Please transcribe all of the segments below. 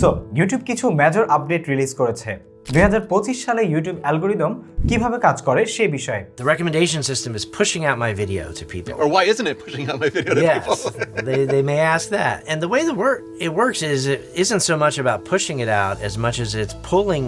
So YouTube কিছু major update release করেছে দুই সালে ইউটিউব অ্যালগোরিদম কিভাবে কাজ করে সে বিষয়ে The recommendation system is pushing out my video to people. Or why isn't it pushing out my video to Yes, people? they, they may ask that. And the way the work it works is it isn't so much about pushing it out as much as it's pulling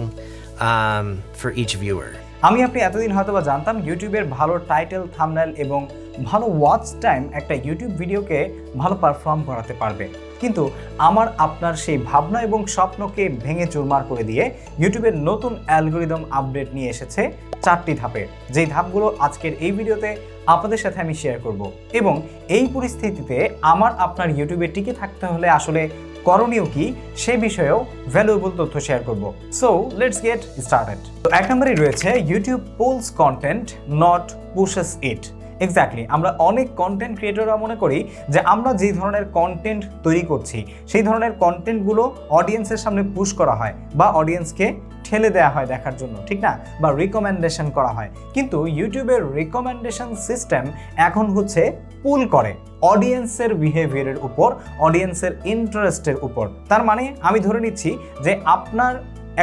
um, for each viewer. আমি আপনি এতদিন হয়তো বা জানতাম ইউটিউবের ভালো title thumbnail এবং ভালো ওয়াচ টাইম একটা ইউটিউব ভিডিওকে ভালো পারফর্ম করাতে পারবে। কিন্তু আমার আপনার সেই ভাবনা এবং স্বপ্নকে ভেঙে চুরমার করে দিয়ে ইউটিউবের নতুন অ্যালগোরিদম আপডেট নিয়ে এসেছে চারটি ধাপে। যেই ধাপগুলো আজকের এই ভিডিওতে আপনাদের সাথে আমি শেয়ার করব। এবং এই পরিস্থিতিতে আমার আপনার ইউটিউবে টিকে থাকতে হলে আসলে করণীয় কি সে বিষয়েও ভ্যালুয়েবল তথ্য শেয়ার করব। সো লেটস গেট স্টার্টেড তো এক নম্বরে রয়েছে YouTube pulls content not pushes it exactly আমরা অনেক কন্টেন্ট ক্রিয়েটররা মনে করি যে আমরা যেই ধরনের কন্টেন্ট তৈরি করছি, সেই ধরনের কন্টেন্টগুলো অডিয়েন্সের সামনে পুশ করা হয় বা অডিয়েন্সকে ঠেলে দেওয়া হয় দেখার জন্য, ঠিক না? বা রিকমেন্ডেশন করা হয়। কিন্তু ইউটিউবের রিকমেন্ডেশন সিস্টেম এখন হচ্ছে পুল করে অডিয়েন্সের বিহেভিয়ারের উপর অডিয়েন্সের ইন্টারেস্টের উপর। তার মানে আমি ধরে নিচ্ছি যে আপনার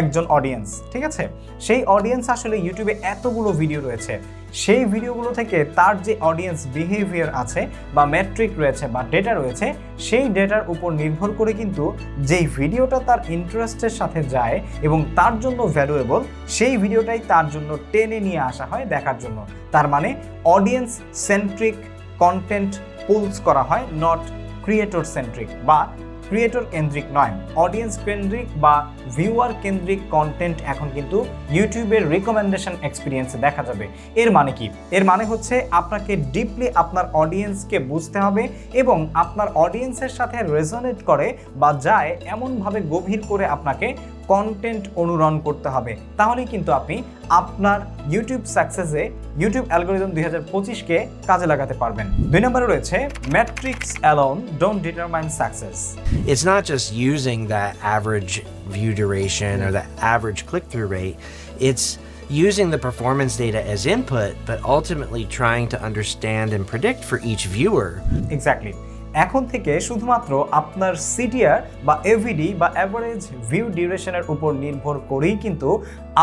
একজন অডিয়েন্স ঠিক আছে? সেই অডিয়েন্স আসলে ইউটিউবে এতগুলো ভিডিও রয়েছে। সেই ভিডিওগুলো থেকে তার যে অডিয়েন্স বিহেভিয়ার আছে বা ম্যাট্রিক রয়েছে বা ডেটা রয়েছে, সেই ডেটার উপর নির্ভর করে কিন্তু যেই ভিডিওটা তার ইন্টারেস্টের সাথে যায় এবং তার জন্য ভ্যালুয়েবল সেই ভিডিওটাই তার জন্য টেনে নিয়ে আসা হয় দেখার জন্য। তার মানে অডিয়েন্স সেন্ট্রিক কন্টেন্ট পুলস করা হয় নট ক্রিয়েটর সেন্ট্রিক বা ক্রিয়েটর কেন্দ্রিক নয়। অডিয়েন্স কেন্দ্রিক বা ভিউয়ার কেন্দ্রিক কন্টেন্ট এখন কিন্তু ইউটিউবের রিকমেন্ডেশন এক্সপিরিয়েন্সে দেখা যাবে। এর মানে কি? এর মানে হচ্ছে আপনাকে ডিপলি আপনার অডিয়েন্সকে বুঝতে হবে এবং আপনার অডিয়েন্সের সাথে রেজনেট করে বা যায় এমনভাবে গভীর করে আপনাকে কন্টেন্ট অনুরণ করতে হবে তাহলেই কিন্তু আপনি আপনার ইউটিউব সাকসেসে ইউটিউব অ্যালগোরিদম দুই হাজার পঁচিশকে কাজে লাগাতে পারবেন দুই নম্বরে রয়েছে metrics alone don't determine success It's not just using that average view duration or the average click through rate, it's using the performance data as input, but ultimately trying to understand and predict for each viewer exactly এখন থেকে শুধুমাত্র আপনার CTR বা ABD বা average view ডিউরেশনের উপর নির্ভর করেই কিন্তু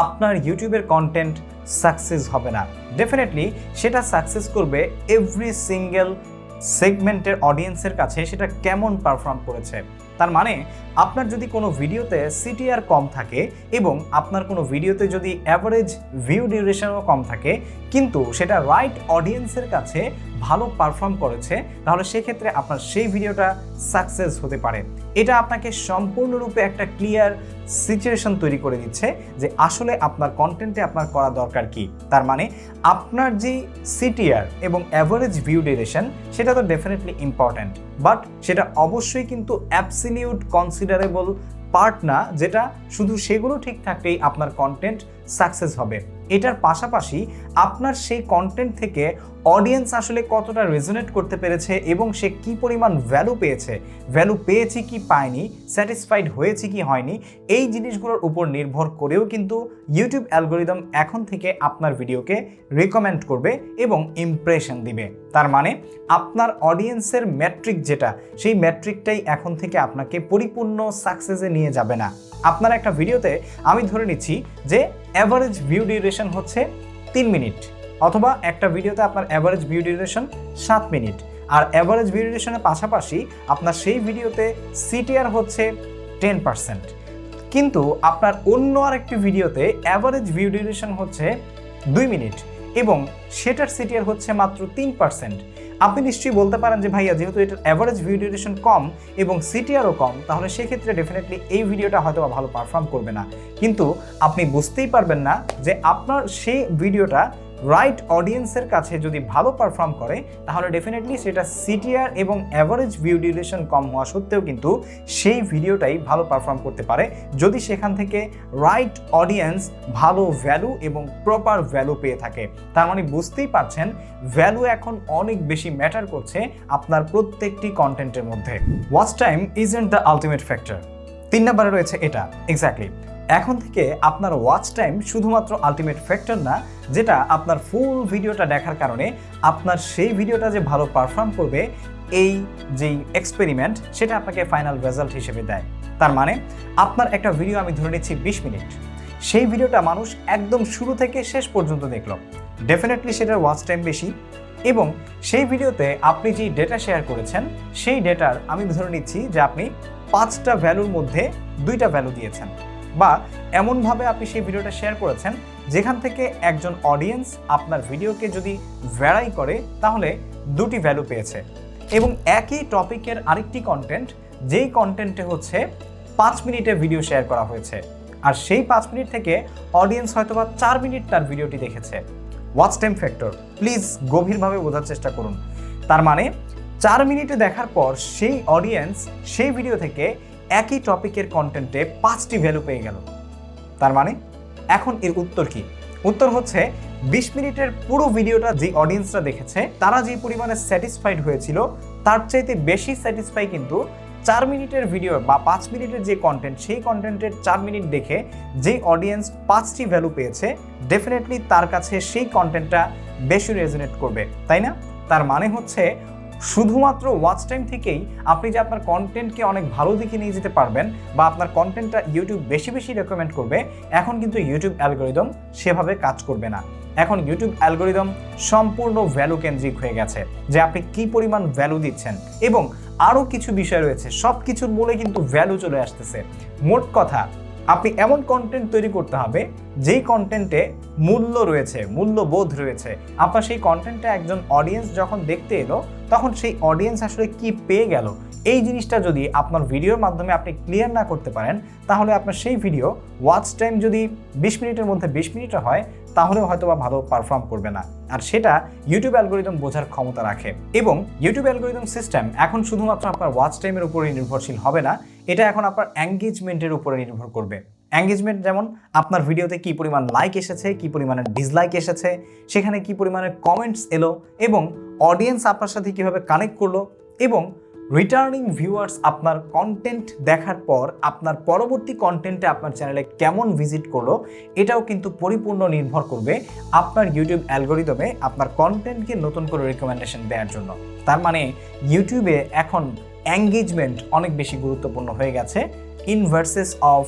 আপনার ইউটিউবের কন্টেন্ট সাকসেস হবে না। ডেফিনেটলি সেটা সাকসেস করবে এভরি সিঙ্গেল সেগমেন্টের অডিয়েন্সের কাছে সেটা কেমন পারফর্ম করেছে। তার মানে আপনার যদি কোনো ভিডিওতে সিটিআর কম থাকে এবং আপনার কোনো ভিডিওতে যদি অ্যাভারেজ ভিউ ডিউরেশনও কম থাকে, কিন্তু সেটা রাইট অডিয়েন্সের কাছে ভালো পারফর্ম করেছে, তাহলে সেক্ষেত্রে আপনার সেই ভিডিওটা সাকসেস হতে পারে। এটা আপনাকে সম্পূর্ণরূপে একটা ক্লিয়ার সিচুয়েশন তৈরি করে দিচ্ছে যে আসলে আপনার কন্টেন্টে আপনার করা দরকার কি। তার মানে আপনার যে সিটিআর এবং অ্যাভারেজ ভিউ ডিউরেশন সেটা তো ডেফিনেটলি ইম্পর্ট্যান্ট বাট সেটা অবশ্যই কিন্তু অ্যাবসিলিউট কনসিডারেবল পার্ট না, যেটা শুধু সেগুলো ঠিক থাকলেই আপনার কন্টেন্ট সাকসেস হবে। এটার পাশাপাশি আপনার সেই কন্টেন্ট থেকে অডিয়েন্স আসলে কতটা রেজোনেট করতে পেরেছে এবং সে কি পরিমাণ ভ্যালু পেয়েছে? ভ্যালু পেয়েছে কি পায়নি? স্যাটিসফাইড হয়েছে কি হয়নি? এই জিনিসগুলোর উপর নির্ভর করেও কিন্তু ইউটিউব অ্যালগোরিদম এখন থেকে আপনার ভিডিওকে রেকমেন্ড করবে এবং ইমপ্রেশন দিবে। তার মানে আপনার অডিয়েন্সের ম্যাট্রিক যেটা, সেই ম্যাট্রিকটাই এখন থেকে আপনাকে পরিপূর্ণ সাকসেসে নিয়ে যাবে না। আপনার একটা ভিডিওতে আমি ধরে নিচ্ছি যে অ্যাভারেজ ভিউ ডিউরেশন হচ্ছে তিন মিনিট। অথবা একটা ভিডিওতে আপনার অ্যাভারেজ ভিউ ডিউরেশন সাত মিনিট। আর অ্যাভারেজ ভিউ ডিউরেশনের পাশাপাশি আপনার সেই ভিডিওতে সিটিআর হচ্ছে টেন পার্সেন্ট কিন্তু আপনার অন্য আরেকটি ভিডিওতে অ্যাভারেজ ভিউ ডিউরেশন হচ্ছে দুই মিনিট এবং সেটার সিটিআর হচ্ছে মাত্র তিন পার্সেন্ট আপনি নিশ্চয়ই বলতে পারেন যে ভাইয়া যেহেতু এটার অ্যাভারেজ ভিউ ডিউরেশন কম এবং সিটিআরও কম, তাহলে সেক্ষেত্রে ডেফিনেটলি এই ভিডিওটা হয়তো ভালো পারফর্ম করবে না। কিন্তু আপনি বুঝতেই পারবেন না যে আপনার সেই ভিডিওটা রাইট অডিয়েন্সের কাছে যদি ভালো পারফর্ম করে, তাহলে ডেফিনেটলি সেটা সিটিআর এবং অ্যাভারেজ ভিউ ডিউরেশন কম হওয়া সত্ত্বেও কিন্তু সেই ভিডিওটাই ভালো পারফর্ম করতে পারে। যদি সেখান থেকে রাইট অডিয়েন্স ভালো ভ্যালু এবং প্রপার ভ্যালু পেয়ে থাকে, তার মানে বুঝতেই পারছেন ভ্যালু এখন অনেক বেশি ম্যাটার করছে আপনার প্রত্যেকটি কন্টেন্টের মধ্যে। Watch time isn't the ultimate factor তিন নম্বরে রয়েছে এটা। এক্স্যাক্টলি এখন থেকে আপনার ওয়াচ টাইম শুধুমাত্র আলটিমেট ফ্যাক্টর না, যেটা আপনার ফুল ভিডিওটা দেখার কারণে আপনার সেই ভিডিওটা যে ভালো পারফর্ম করবে, এই যেই এক্সপেরিমেন্ট সেটা আপনাকে ফাইনাল রেজাল্ট হিসেবে দেয়। তার মানে আপনার একটা ভিডিও আমি ধরে নিচ্ছি বিশ মিনিট। সেই ভিডিওটা মানুষ একদম শুরু থেকে শেষ পর্যন্ত দেখল। ডেফিনেটলি সেটার ওয়াচ টাইম বেশি এবং সেই ভিডিওতে আপনি যেই ডেটা শেয়ার করেছেন, সেই ডেটার আমি ধরে নিচ্ছি যে আপনি পাঁচটা ভ্যালুর মধ্যে দুইটা ভ্যালু দিয়েছেন। বা এমনভাবে আপনি সেই ভিডিওটা শেয়ার করেছেন, যেখান থেকে একজন অডিয়েন্স আপনার ভিডিওকে যদি ভ্যারাই করে, তাহলে দুটি ভ্যালু পেয়েছে। এবং একই টপিকের আরেকটি কন্টেন্ট যেই কন্টেন্টে হচ্ছে পাঁচ মিনিটের ভিডিও শেয়ার করা হয়েছে। আর সেই পাঁচ মিনিট থেকে অডিয়েন্স হয়তোবা চার মিনিট তার ভিডিওটি দেখেছে। ওয়াচ টাইম ফ্যাক্টর প্লিজ গভীরভাবে বোঝার চেষ্টা করুন। তার মানে চার মিনিটে দেখার পর সেই অডিয়েন্স সেই ভিডিও থেকে একই টপিকের কন্টেন্টে পাঁচটি ভ্যালু পেয়ে গেল। তার মানে এখন এর উত্তর কি? উত্তর হচ্ছে, বিশ মিনিটের পুরো ভিডিওটা যে অডিয়েন্সরা দেখেছে, তারা যে পরিমাণে স্যাটিসফাইড হয়েছিল, তার চাইতে বেশি স্যাটিসফাই কিন্তু চার মিনিটের ভিডিও বা পাঁচ মিনিটের যে কন্টেন্ট সেই কন্টেন্টের চার মিনিট দেখে যে অডিয়েন্স পাঁচটি ভ্যালু পেয়েছে ডেফিনেটলি তার কাছে সেই কন্টেন্টটা বেশি রেজনেট করবে। তাই না? তার মানে হচ্ছে শুধুমাত্র ওয়াচ টাইম থেকেই আপনি যে আপনার কন্টেন্টকে অনেক ভালো দিকে নিয়ে যেতে পারবেন বা আপনার কন্টেন্টটা ইউটিউব বেশি বেশি রেকমেন্ড করবে, এখন কিন্তু ইউটিউব অ্যালগোরিদম সেভাবে কাজ করবে না। এখন ইউটিউব অ্যালগোরিদম সম্পূর্ণ ভ্যালু কেন্দ্রিক হয়ে গেছে, যে আপনি কি পরিমাণ ভ্যালু দিচ্ছেন এবং আরও কিছু বিষয় রয়েছে সব কিছুর মূলে কিন্তু ভ্যালু চলে আসতেছে। মোট কথা আপনি এমন কন্টেন্ট তৈরি করতে হবে, যেই কন্টেন্টে মূল্য রয়েছে, মূল্যবোধ রয়েছে। আপনার সেই কন্টেন্টটা একজন অডিয়েন্স যখন দেখতে এলো, তখন সেই অডিয়েন্স আসলে কি পেয়ে গেল? এই জিনিসটা যদি আপনার ভিডিওর মাধ্যমে আপনি ক্লিয়ার না করতে পারেন, তাহলে আপনার সেই ভিডিও ওয়াচ টাইম যদি বিশ মিনিটের মধ্যে বিশ মিনিটও হয় তাহলেও হয়তো বা ভালো পারফর্ম করবে না। আর সেটা ইউটিউব অ্যালগোরিদম বোঝার ক্ষমতা রাখে। এবং ইউটিউব অ্যালগোরিদম সিস্টেম এখন শুধুমাত্র আপনার ওয়াচ টাইমের উপরে নির্ভরশীল হবে না, এটা এখন আপনার এঙ্গেজমেন্টের উপরে নির্ভর করবে। এঙ্গেজমেন্ট যেমন আপনার ভিডিওতে কি পরিমাণ লাইক এসেছে, কি পরিমাণে ডিসলাইক এসেছে, সেখানে কি পরিমাণে কমেন্টস এলো, এবং অডিয়েন্স আপনার সাথে কীভাবে কানেক্ট করল, এবং রিটার্নিং ভিউয়ার্স আপনার কন্টেন্ট দেখার পর, আপনার পরবর্তী কন্টেন্টে আপনার চ্যানেলে কেমন ভিজিট করল, এটাও কিন্তু পরিপূর্ণ নির্ভর করবে আপনার ইউটিউব অ্যালগোরিদমে আপনার কন্টেন্টকে নতুন করে রেকমেন্ডেশন দেওয়ার জন্য। তার মানে ইউটিউবে এখন এঙ্গেজমেন্ট অনেক বেশি গুরুত্বপূর্ণ হয়ে গেছে in versus of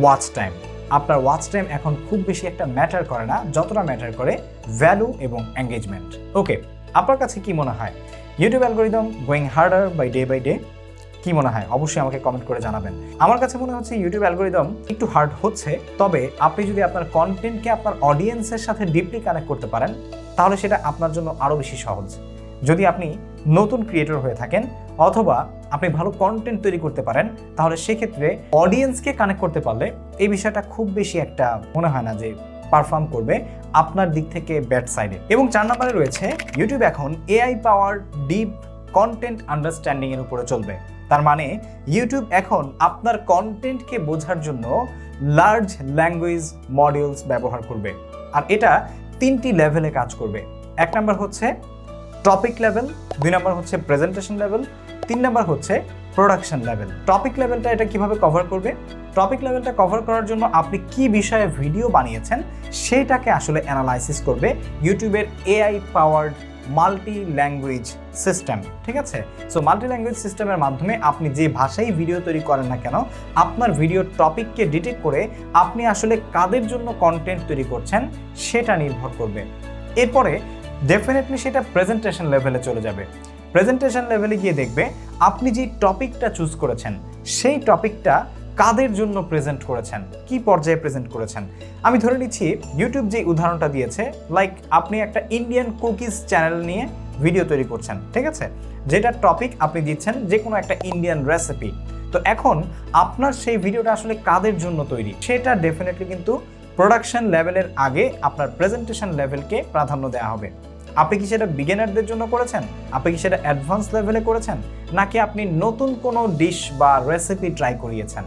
watch time আপনার ওয়াচ টাইম এখন খুব বেশি একটা ম্যাটার করে না, যতটা ম্যাটার করে ভ্যালু এবং এঙ্গেজমেন্ট ওকে আপনার কাছে কি মনে হয়? YouTube algorithm going harder by day by day কি মনে হয়? অবশ্যই আমাকে কমেন্ট করে জানাবেন। আমার কাছে মনে হচ্ছে ইউটিউব অ্যালগোরিদম একটু হার্ড হচ্ছে, তবে আপনি যদি আপনার কন্টেন্টকে আপনার অডিয়েন্সের সাথে ডিপলি কানেক্ট করতে পারেন, তাহলে সেটা আপনার জন্য আরও বেশি সহজ। যদি আপনি নতুন ক্রিয়েটর হয়ে থাকেন, অথবা আপনি ভালো কন্টেন্ট তৈরি করতে পারেন, তাহলে সেক্ষেত্রে অডিয়েন্সকে কানেক্ট করতে পারলে এই বিষয়টা খুব বেশি একটা মনে হয় না যে পারফর্ম করবে আপনার দিক থেকে ব্যাট সাইডে এবং চার নম্বরে রয়েছে ইউটিউব এখন AI power deep content understanding এর উপরে চলবে। তার মানে ইউটিউব এখন আপনার কন্টেন্টকে বোঝার জন্য লার্জ ল্যাঙ্গুয়েজ মডিউলস ব্যবহার করবে। আর এটা তিনটি লেভেলে কাজ করবে। এক নম্বর হচ্ছে টপিক লেভেল দুই নম্বর হচ্ছে প্রেজেন্টেশন লেভেল তিন নম্বর হচ্ছে প্রোডাকশন লেভেল টপিক লেভেলটা এটা কীভাবে কভার করবে? টপিক লেভেলটা কভার করার জন্য আপনি কি বিষয়ে ভিডিও বানিয়েছেন, সেটাকে আসলে অ্যানালাইসিস করবে ইউটিউবের AI powered multi language system ঠিক আছে? সো মাল্টি ল্যাঙ্গুয়েজ সিস্টেমের মাধ্যমে আপনি যে ভাষায় ভিডিও তৈরি করেন না কেন, আপনার ভিডিওর টপিককে ডিটেক্ট করে আপনি আসলে কাদের জন্য কন্টেন্ট তৈরি করছেন, সেটা নির্ভর করবে। এরপরে ডেফিনেটলি সেটা প্রেজেন্টেশন লেভেলে চলে যাবে। প্রেজেন্টেশন লেভেলে গিয়ে দেখবে, আপনি যে টপিকটা চুজ করেছেন, সেই টপিকটা কাদের জন্য প্রেজেন্ট করেছেন? কি পর্যায়ে প্রেজেন্ট করেছেন? আমি ধরে নিচ্ছি ইউটিউব যে উদাহরণটা দিয়েছে লাইক আপনি একটা ইন্ডিয়ান কুকিজ চ্যানেল নিয়ে ভিডিও তৈরি করছেন, ঠিক আছে? যেটা টপিক আপনি দিচ্ছেন যে কোনো একটা ইন্ডিয়ান রেসিপি তো এখন আপনার সেই ভিডিওটা আসলে কাদের জন্য তৈরি? সেটা ডেফিনেটলি কিন্তু প্রোডাকশন লেভেলের আগে আপনার প্রেজেন্টেশন লেভেলকে প্রাধান্য দেওয়া হবে। আপনি কি সেটা বিগিনারদের জন্য করেছেন? আপনি কি সেটা অ্যাডভান্স লেভেলে করেছেন? নাকি আপনি নতুন কোনো ডিশ বা রেসিপি ট্রাই করিয়েছেন?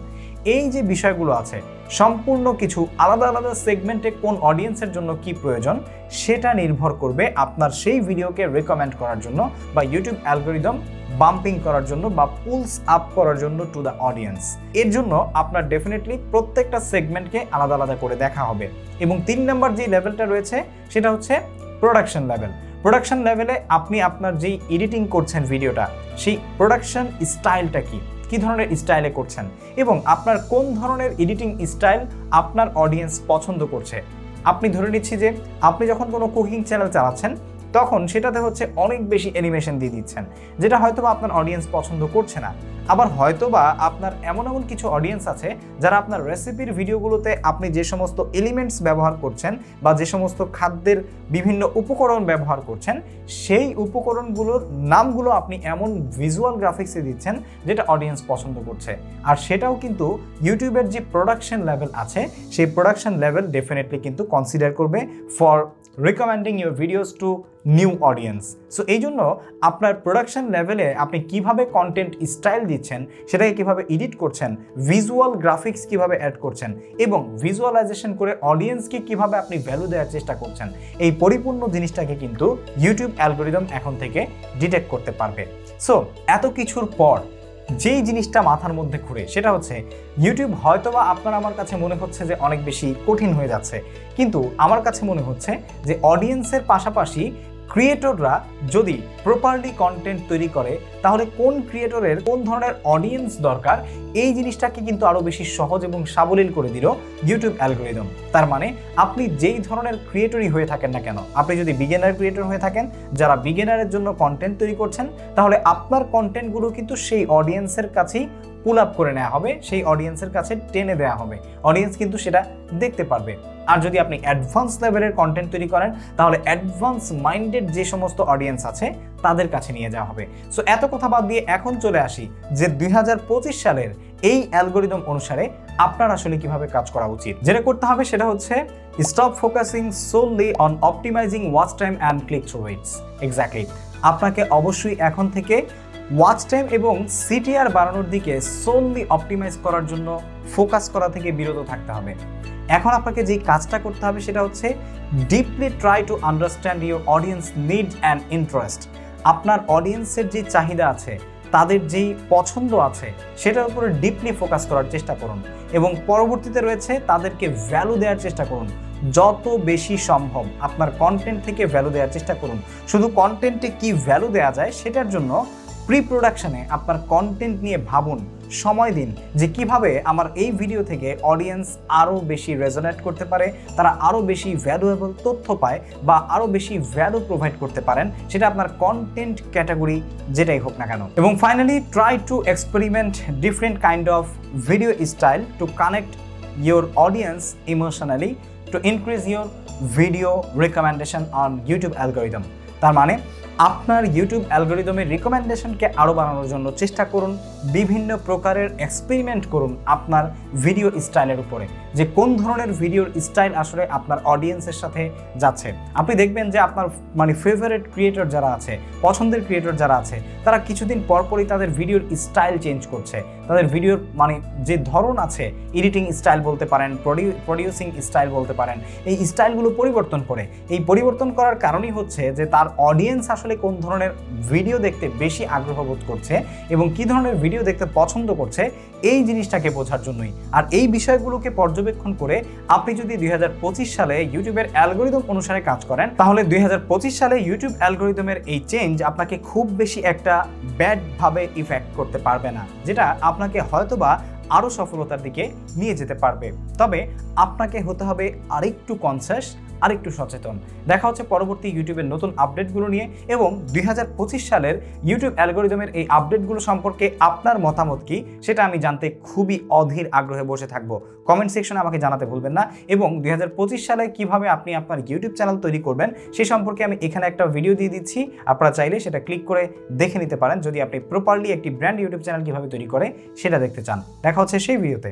এই যে বিষয়গুলো আছে, সম্পূর্ণ কিছু আলাদা আলাদা সেগমেন্টে কোন অডিয়েন্সের জন্য কি প্রয়োজন, সেটা নির্ভর করবে আপনার সেই ভিডিওকে রেকমেন্ড করার জন্য বা ইউটিউব অ্যালগোরিদম বাম্পিং করার জন্য বা পুলস আপ করার জন্য টু দ্য অডিয়েন্স এর জন্য আপনার ডেফিনেটলি প্রত্যেকটা সেগমেন্টকে আলাদা আলাদা করে দেখা হবে। এবং তিন নম্বর যে লেভেলটা রয়েছে, সেটা হচ্ছে প্রোডাকশন লেভেল প্রোডাকশন লেভেলে আপনি আপনার যেই এডিটিং করছেন ভিডিওটা সেই প্রোডাকশন স্টাইলটা কি? কী ধরনের স্টাইলে করছেন এবং আপনার কোন ধরনের এডিটিং স্টাইল আপনার অডিয়েন্স পছন্দ করছে? আপনি ধরে নিচ্ছি যে আপনি যখন কোনো কুকিং চ্যানেল চালাচ্ছেন তখন সেটাতে হচ্ছে অনেক বেশি অ্যানিমেশন দিয়ে দিচ্ছেন, যেটা হয়তো বা আপনার অডিয়েন্স পছন্দ করছে না। আবার হয়তোবা আপনার এমন এমন কিছু অডিয়েন্স আছে যারা আপনার রেসিপির ভিডিওগুলোতে আপনি যে সমস্ত এলিমেন্টস ব্যবহার করছেন বা যে সমস্ত খাদ্যের বিভিন্ন উপকরণ ব্যবহার করছেন, সেই উপকরণগুলোর নামগুলো আপনি এমন ভিজুয়াল গ্রাফিক্সে দিচ্ছেন যেটা অডিয়েন্স পছন্দ করছে। আর সেটাও কিন্তু ইউটিউবের যে প্রোডাকশন লেভেল আছে, সেই প্রোডাকশন লেভেল ডেফিনেটলি কিন্তু কনসিডার করবে for recommending your videos to new audience so এই জন্য আপনার প্রোডাকশন লেভেলে আপনি কীভাবে কন্টেন্ট স্টাইল দিচ্ছেন, সেটাকে কীভাবে এডিট করছেন ভিজুয়াল গ্রাফিক্স কীভাবে অ্যাড করছেন এবং ভিজুয়ালাইজেশন করে অডিয়েন্সকে কীভাবে আপনি ভ্যালু দেওয়ার চেষ্টা করছেন, এই পরিপূর্ণ জিনিসটাকে কিন্তু ইউটিউব অ্যালগোরিদম এখন থেকে ডিটেক্ট করতে পারবে। সো এত কিছুর পর যেই জিনিসটা মাথার মধ্যে ঘুরে, সেটা হচ্ছে ইউটিউব হয়তোবা আপনার আমার কাছে মনে হচ্ছে যে অনেক বেশি কঠিন হয়ে যাচ্ছে। কিন্তু আমার কাছে মনে হচ্ছে যে অডিয়েন্সের পাশাপাশি ক্রিয়েটররা যদি প্রপারলি কন্টেন্ট তৈরি করে, তাহলে কোন ক্রিয়েটরের কোন ধরনের অডিয়েন্স দরকার, এই জিনিসটাকে কিন্তু আরও বেশি সহজ এবং সাবলীল করে দিল ইউটিউব অ্যালগোরিদম তার মানে আপনি যেই ধরনের ক্রিয়েটরই হয়ে থাকেন না কেন, আপনি যদি বিগেনার ক্রিয়েটর হয়ে থাকেন, যারা বিগেনারের জন্য কন্টেন্ট তৈরি করছেন, তাহলে আপনার কন্টেন্টগুলো কিন্তু সেই অডিয়েন্সের কাছেই পুল আপ করে নেওয়া হবে, সেই অডিয়েন্সের কাছে টেনে দেওয়া হবে। অডিয়েন্স কিন্তু সেটা দেখতে পারবে। আর যদি আপনি অ্যাডভান্স লেভেলের কন্টেন্ট তৈরি করেন, তাহলে অ্যাডভান্স মাইন্ডেড যে সমস্ত অডিয়েন্স আছে, তাদের কাছে নিয়ে যাওয়া হবে। সো এত কথা বাদ দিয়ে এখন চলে আসি যে দুই হাজার পঁচিশ সালের এই অ্যালগোরিদম অনুসারে আপনার আসলে কীভাবে কাজ করা উচিত। যেটা করতে হবে সেটা হচ্ছে stop focusing solely on optimizing watch time and click through rates exactly আপনাকে অবশ্যই এখন থেকে ওয়াচ টাইম এবং সিটিআর বাড়ানোর দিকে সোললি অপটিমাইজ করার জন্য ফোকাস করা থেকে বিরত থাকতে হবে। এখন আপনাকে যেই কাজটা করতে হবে সেটা হচ্ছে deeply try to understand your audience need and interest আপনার অডিয়েন্সের যে চাহিদা আছে, তাদের যেই পছন্দ আছে, সেটার উপরে ডিপলি ফোকাস করার চেষ্টা করুন এবং পরবর্তীতে রয়েছে তাদেরকে ভ্যালু দেওয়ার চেষ্টা করুন। যত বেশি সম্ভব আপনার কন্টেন্ট থেকে ভ্যালু দেওয়ার চেষ্টা করুন। শুধু কন্টেন্টে কি ভ্যালু দেওয়া যায়, সেটার জন্য প্রি প্রোডাকশনে আপনার কন্টেন্ট নিয়ে ভাবুন, সময় দিন যে কীভাবে আমার এই ভিডিও থেকে অডিয়েন্স আরও বেশি রেজোনেট করতে পারে, তারা আরও বেশি ভ্যালুয়েবল তথ্য পায় বা আরও বেশি ভ্যালু প্রোভাইড করতে পারেন, সেটা আপনার কন্টেন্ট ক্যাটাগরি যেটাই হোক না কেন। এবং finally try to experiment different kind of video style to connect your audience emotionally to increase your video recommendation on YouTube algorithm তার মানে আপনার ইউটিউব অ্যালগোরিদমের রিকমেন্ডেশনকে আরও বাড়ানোর জন্য চেষ্টা করুন, বিভিন্ন প্রকারের এক্সপেরিমেন্ট করুন আপনার ভিডিও স্টাইলের উপরে, যে কোন ধরনের ভিডিওর স্টাইল আসলে আপনার অডিয়েন্সের সাথে যাচ্ছে। আপনি দেখবেন যে আপনার মানে ফেভারেট ক্রিয়েটর যারা আছে, পছন্দের ক্রিয়েটর যারা আছে, তারা কিছুদিন পরপরই তাদের ভিডিওর স্টাইল চেঞ্জ করছে। তাদের ভিডিওর মানে যে ধরন আছে এডিটিং স্টাইল বলতে পারেন প্রডিউসিং স্টাইল বলতে পারেন, এই স্টাইলগুলো পরিবর্তন করে। এই পরিবর্তন করার কারণই হচ্ছে যে তার অডিয়েন্স আসলে কোন ধরনের ভিডিও দেখতে বেশি আগ্রহ বোধ করছে এবং কি ধরনের ভিডিও দেখতে পছন্দ করছে, এই জিনিসটাকে বোঝার জন্যই। আর এই বিষয়গুলোকে পর্যবেক্ষণ করে আপনি যদি দুই হাজার পঁচিশ সালে ইউটিউবের অ্যালগোরিদম অনুসারে কাজ করেন, তাহলে দুই হাজার পঁচিশ সালে ইউটিউব অ্যালগোরিদমের এই চেঞ্জ আপনাকে খুব বেশি একটা ব্যাডভাবে ইফেক্ট করতে পারবে না। যেটা আপনাকে হয়তোবা আরও সফলতার দিকে নিয়ে যেতে পারবে। তবে আপনাকে হতে হবে আরেকটু কনসাস আরেকটু সচেতন। দেখা হচ্ছে পরবর্তী ইউটিউবের নতুন আপডেটগুলো নিয়ে এবং দুই হাজার পঁচিশ সালের ইউটিউব অ্যালগোরিদমের এই আপডেটগুলো সম্পর্কে আপনার মতামত কি, সেটা আমি জানতে খুবই অধীর আগ্রহে বসে থাকব। কমেন্ট সেকশনে আমাকে জানাতে ভুলবেন না এবং দুই হাজার পঁচিশ সালে কীভাবে আপনি আপনার ইউটিউব চ্যানেল তৈরি করবেন, সে সম্পর্কে আমি এখানে একটা ভিডিও দিয়ে দিচ্ছি। আপনারা চাইলে সেটা ক্লিক করে দেখে নিতে পারেন। যদি আপনি প্রপারলি একটি ব্র্যান্ড ইউটিউব চ্যানেল কীভাবে তৈরি করে, সেটা দেখতে চান। দেখা হচ্ছে সেই ভিডিওতে।